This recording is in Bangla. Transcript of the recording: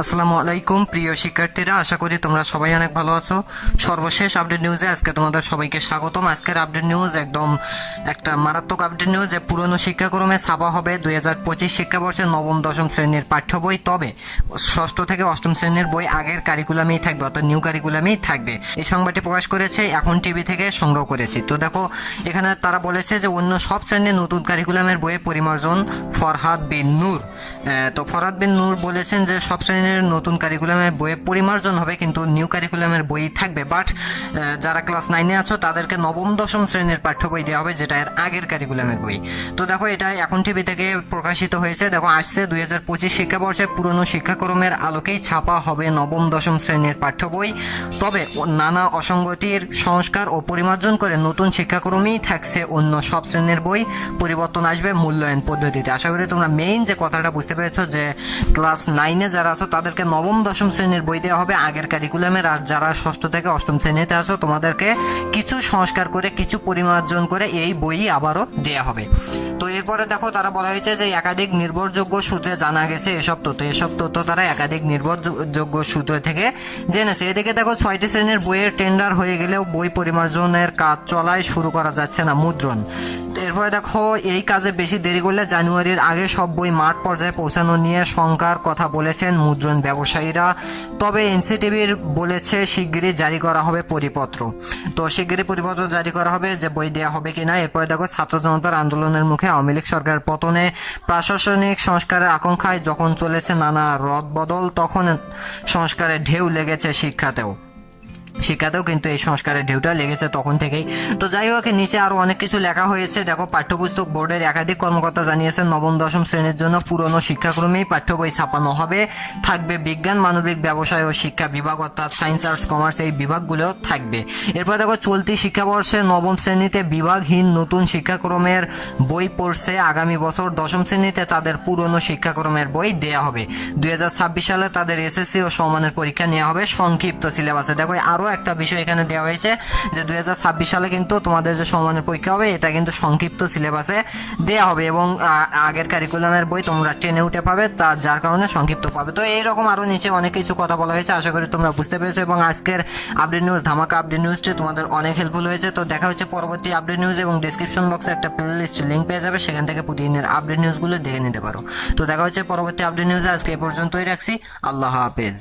আসসালামু আলাইকুম, প্রিয় শিক্ষার্থীরা। আশা করি তোমরা সবাই অনেক ভালো আছো। সর্বশেষ আপডেট নিউজে আজকে তোমাদের সবাইকে স্বাগতম। আজকের আপডেট নিউজ একদম একটা মারাত্মক আপডেট নিউজ যে পুরনো শিক্ষাক্রমে ছাপা হবে দুই হাজার পঁচিশ শিক্ষাবর্ষে নবম, দশম শ্রেণির পাঠ্য বই। তবে ষষ্ঠ থেকে অষ্টম শ্রেণির বই আগের কারিকুলামেই থাকবে, অর্থাৎ নিউ কারিকুলামেই থাকবে। এই সংবাদটি প্রকাশ করেছে এখন টিভি থেকে সংগ্রহ করেছি। তো দেখো, এখানে তারা বলেছে যে অন্য সব শ্রেণির নতুন কারিকুলামের বইয়ে পরিমার্জন ফরহাদ বিন নূর। তো ফরহাদ বিন নূর বলেছেন যে সব শ্রেণির নতুন কারিকুলামের বইয়ে পরিমার্জন হবে, কিন্তু নিউ কারিকুলামের বই থাকবে। বাট যারা ক্লাস নাইনে আছো, তাদেরকে নবম, দশম শ্রেণির পাঠ্য বই দেওয়া হবে, যেটা এর আগের কারিকুলামের বই। তো দেখো, এটা এখন টিভি থেকে প্রকাশিত হয়েছে। দেখো, আসছে দুই হাজার পঁচিশ শিক্ষাবর্ষে পুরনো শিক্ষাক্রমের আলোকেই ছাপা হবে নবম, দশম শ্রেণির পাঠ্য বই। তবে, নানা অসঙ্গতির সংস্কার ও পরিমার্জন করে নতুন শিক্ষাক্রমেই থাকছে অন্য সব শ্রেণির বই। পরিবর্তন আসবে মূল্যায়ন পদ্ধতিতে। আশা করি তোমরা মেইন যে কথাটা বুঝতে পেরেছ, যে ক্লাস নাইনে যারা আছো তাদেরকে নবম, দশম শ্রেণির বই দেওয়া হবে। আগের কারিকুলামের আর যারা ষষ্ঠ থেকে অষ্টম শ্রেণীতে আছো, তোমাদেরকে কিছু সংস্কার করে, কিছু পরিমার্জন করে এই বই আবারও দেওয়া হবে। তো এরপরে দেখো, তারা বলা হয়েছে যে একাধিক নির্ভরযোগ্য সূত্রে জানা গেছে এসব তথ্য। এসব তথ্য তারা একাধিক নির্ভরযোগ্য সূত্র থেকে জেনেছে। এদিকে দেখো, ছয়টি শ্রেণির বইয়ের টেন্ডার হয়ে গেলেও বই পরিমার্জনের কাজ চলায় শুরু করা যাচ্ছে না, মুদ্রণ। এরপরে দেখো, এই কাজে বেশি দেরি করলে জানুয়ারির আগে সব বই মাঠ পর্যায়ে পৌঁছানো নিয়ে শঙ্কার কথা বলেছেন মুদ্রণ। ব্যবসায়ীরা, তবে এনসিটিভির বলেছে শিগগিরই জারি করা হবে পরিপত্র। তো শিগগিরই পরিপত্র জারি করা হবে, যে বই দেওয়া হবে কিনা, এরপরে দেখো, ছাত্র জনতার আন্দোলনের মুখে আওয়ামী লীগ সরকার পতনে প্রশাসনিক সংস্কারের আকাঙ্ক্ষায় যখন চলেছে নানা রদবদল, তখন সংস্কারের ঢেউ লেগেছে শিক্ষাতেও। শিক্ষাতেও কিন্তু এই সংস্কারের ঢেউটা লেগেছে তখন থেকেই। তো যাই হোক নিচে আরও অনেক কিছু লেখা হয়েছে। দেখো, পাঠ্যপুস্তক বোর্ডের একাধিক কর্মকর্তা জানিয়েছেন, নবম, দশম শ্রেণির জন্য পুরনো শিক্ষাক্রমেই পাঠ্য বই ছাপানো হবে। থাকবে বিজ্ঞান, মানবিক ব্যবসায় ও শিক্ষা বিভাগ, অর্থাৎ সায়েন্স, আর্টস, কমার্স এই বিভাগগুলো থাকবে। এরপর দেখো, চলতি শিক্ষাবর্ষে নবম শ্রেণীতে বিভাগহীন নতুন শিক্ষাক্রমের বই পড়ছে। আগামী বছর দশম শ্রেণীতে তাদের পুরনো শিক্ষাক্রমের বই দেয়া হবে। দুই হাজার ছাব্বিশ সালে তাদের এসএসসি ও সমানের পরীক্ষা নেওয়া হবে। সংক্ষিপ্ত সিলেবাসে দেখো আরও একটা বিষয় এখানে দেওয়া হয়েছে যে দু হাজার ছাব্বিশ সালে কিন্তু তোমাদের যে সম্মানের পরীক্ষা হবে, এটা কিন্তু সংক্ষিপ্ত সিলেবাসে দেওয়া হবে এবং আগের কারিকুলামের বই তোমরা ট্রেনে উঠে পাবে তার যার কারণে সংক্ষিপ্ত পাবে। তো এইরকম আরও নিচে অনেক কিছু কথা বলা হয়েছে, আশা করি তোমরা বুঝতে পেরেছ এবং আজকের আপডেট নিউজ ধামাকা আপডেট নিউজটি তোমাদের অনেক হেল্পফুল হয়েছে। তো দেখা হচ্ছে পরবর্তী আপডেট নিউজ এবং ডিসক্রিপশন বক্সে একটা প্লেলিস্ট লিঙ্ক পেয়ে যাবে, সেখান থেকে প্রতিদিনের আপডেট নিউজগুলো দেখে নিতে পারো। তো দেখা হচ্ছে পরবর্তী আপডেট নিউজে আজকে এ পর্যন্তই রাখছি, আল্লাহ হাফেজ।